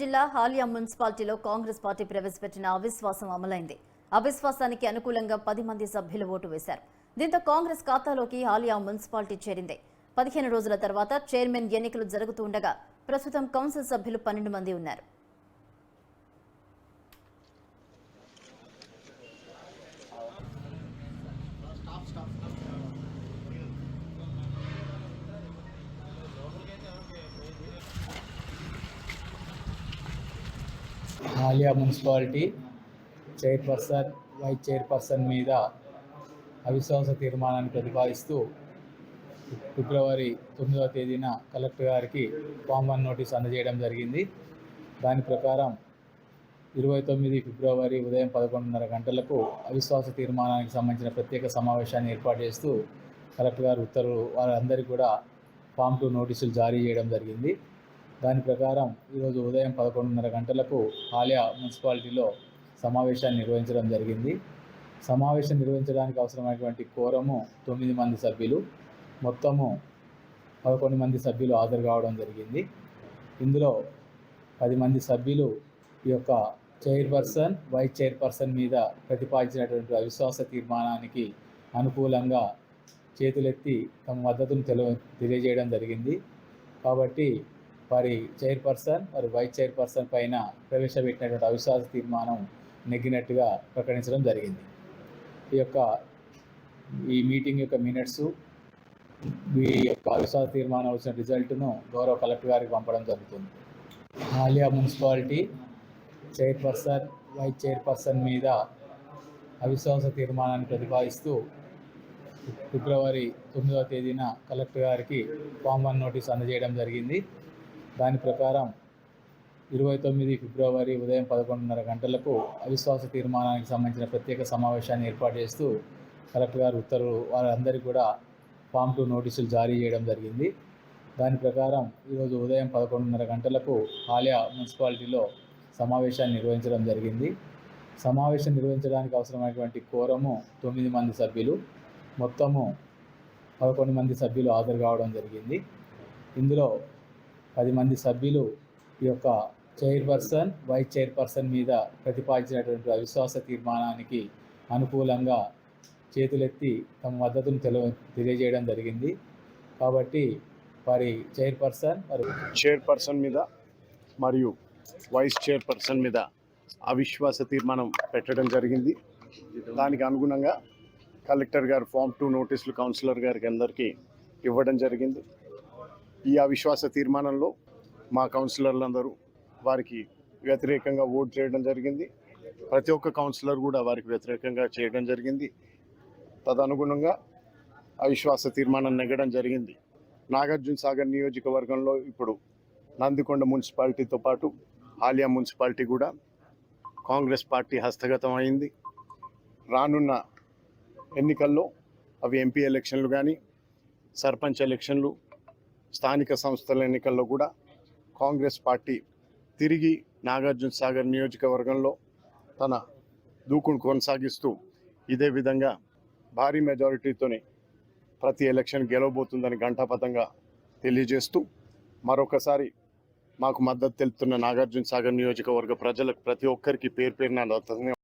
జిల్లా హాలియా మున్సిపాలిటీలో కాంగ్రెస్ పార్టీ ప్రవేశపెట్టిన అవిశ్వాసం అమలైంది. అవిశ్వాసానికి అనుకూలంగా పది మంది సభ్యులు ఓటు వేశారు. దీంతో కాంగ్రెస్ ఖాతాలోకి హాలియా మున్సిపాలిటీ చేరింది. పదిహేను రోజుల తర్వాత చైర్మన్ ఎన్నికలు జరుగుతుండగా ప్రస్తుతం కౌన్సిల్ సభ్యులు పన్నెండు మంది ఉన్నారు. Aliya municipality chairperson vice chairperson మీద అవిశ్వాస తీర్మానాన్ని ప్రతిపాదిస్తూ ఫిబ్రవరి తొమ్మిదవ తేదీన కలెక్టర్ గారికి ఫామ్ వన్ నోటీస్ అందజేయడం జరిగింది. దాని ప్రకారం ఇరవై తొమ్మిది ఫిబ్రవరి ఉదయం పదకొండున్నర గంటలకు అవిశ్వాస తీర్మానానికి సంబంధించిన ప్రత్యేక సమావేశాన్ని ఏర్పాటు చేస్తూ కలెక్టర్ గారు ఉత్తర్వులు వారందరికీ కూడా ఫామ్ టూ నోటీసులు జారీ చేయడం జరిగింది. దాని ప్రకారం ఈరోజు ఉదయం పదకొండున్నర గంటలకు ఆలయ మున్సిపాలిటీలో సమావేశాన్ని నిర్వహించడం జరిగింది. సమావేశం నిర్వహించడానికి అవసరమైనటువంటి కోరము తొమ్మిది మంది సభ్యులు మొత్తము పదకొండు మంది సభ్యులు హాజరు కావడం జరిగింది. ఇందులో పది మంది సభ్యులు ఈ యొక్క చైర్పర్సన్ వైస్ చైర్పర్సన్ మీద ప్రతిపాదించినటువంటి అవిశ్వాస తీర్మానానికి అనుకూలంగా చేతులెత్తి తమ మద్దతును తెలియజేయడం జరిగింది. కాబట్టి వారి చైర్పర్సన్ మరి వైస్ చైర్పర్సన్ పైన ప్రవేశపెట్టినటువంటి అవిశ్వాస తీర్మానం నెగ్గినట్టుగా ప్రకటించడం జరిగింది. ఈ యొక్క ఈ మీటింగ్ యొక్క మినిట్స్ ఈ యొక్క అవిశ్వాస తీర్మానం వచ్చిన రిజల్ట్ను గౌరవ కలెక్టర్ గారికి పంపడం జరుగుతుంది. Aliya municipality chairperson vice chairperson మీద అవిశ్వాస తీర్మానాన్ని ప్రతిపాదిస్తూ ఫిబ్రవరి తొమ్మిదవ తేదీన కలెక్టర్ గారికి ఫామ్ వన్ నోటీస్ అందజేయడం జరిగింది. దాని ప్రకారం ఇరవై తొమ్మిది ఫిబ్రవరి ఉదయం పదకొండున్నర గంటలకు అవిశ్వాస తీర్మానానికి సంబంధించిన ప్రత్యేక సమావేశాన్ని ఏర్పాటు చేస్తూ కలెక్టర్ గారు ఉత్తర్వులు వారందరికీ కూడా ఫామ్ టూ నోటీసులు జారీ చేయడం జరిగింది. దాని ప్రకారం ఈరోజు ఉదయం పదకొండున్నర గంటలకు ఆలయా మున్సిపాలిటీలో సమావేశాన్ని నిర్వహించడం జరిగింది. సమావేశం నిర్వహించడానికి అవసరమైనటువంటి కోరము తొమ్మిది మంది సభ్యులు మొత్తము పదకొండు మంది సభ్యులు హాజరు కావడం జరిగింది. ఇందులో పది మంది సభ్యులు ఈ యొక్క చైర్పర్సన్ వైస్ చైర్పర్సన్ మీద ప్రతిపాదించినటువంటి అవిశ్వాస తీర్మానానికి అనుకూలంగా చేతులెత్తి తమ మద్దతును తెల తెలియజేయడం జరిగింది. కాబట్టి వారి చైర్పర్సన్ వారి చైర్పర్సన్ మీద మరియు వైస్ చైర్పర్సన్ మీద అవిశ్వాస తీర్మానం పెట్టడం జరిగింది. దానికి అనుగుణంగా కలెక్టర్ గారు ఫామ్ టూ నోటీసులు కౌన్సిలర్ గారికి అందరికీ ఇవ్వడం జరిగింది. ఈ అవిశ్వాస తీర్మానంలో మా కౌన్సిలర్లందరూ వారికి వ్యతిరేకంగా ఓటు చేయడం జరిగింది. ప్రతి ఒక్క కౌన్సిలర్ కూడా వారికి వ్యతిరేకంగా చేయడం జరిగింది. తదనుగుణంగా అవిశ్వాస తీర్మానం నెగ్గడం జరిగింది. నాగార్జున సాగర్ నియోజకవర్గంలో ఇప్పుడు నందికొండ మున్సిపాలిటీతో పాటు ఆలియా మున్సిపాలిటీ కూడా కాంగ్రెస్ పార్టీ హస్తగతం అయింది. రానున్న ఎన్నికల్లో అవి ఎంపీ ఎలక్షన్లు కానీ సర్పంచ్ ఎలక్షన్లు స్థానిక సంస్థల ఎన్నికల్లో కూడా కాంగ్రెస్ పార్టీ తిరిగి నాగార్జున సాగర్ నియోజకవర్గంలో తన దూకుడు కొనసాగిస్తూ ఇదే విధంగా భారీ మెజారిటీతోనే ప్రతి ఎలక్షన్ గెలవబోతుందని ఘంటాపథంగా తెలియజేస్తూ మరొకసారి మాకు మద్దతు తెలుపుతున్న నాగార్జున సాగర్ నియోజకవర్గ ప్రజలకు ప్రతి ఒక్కరికి పేరు పేరున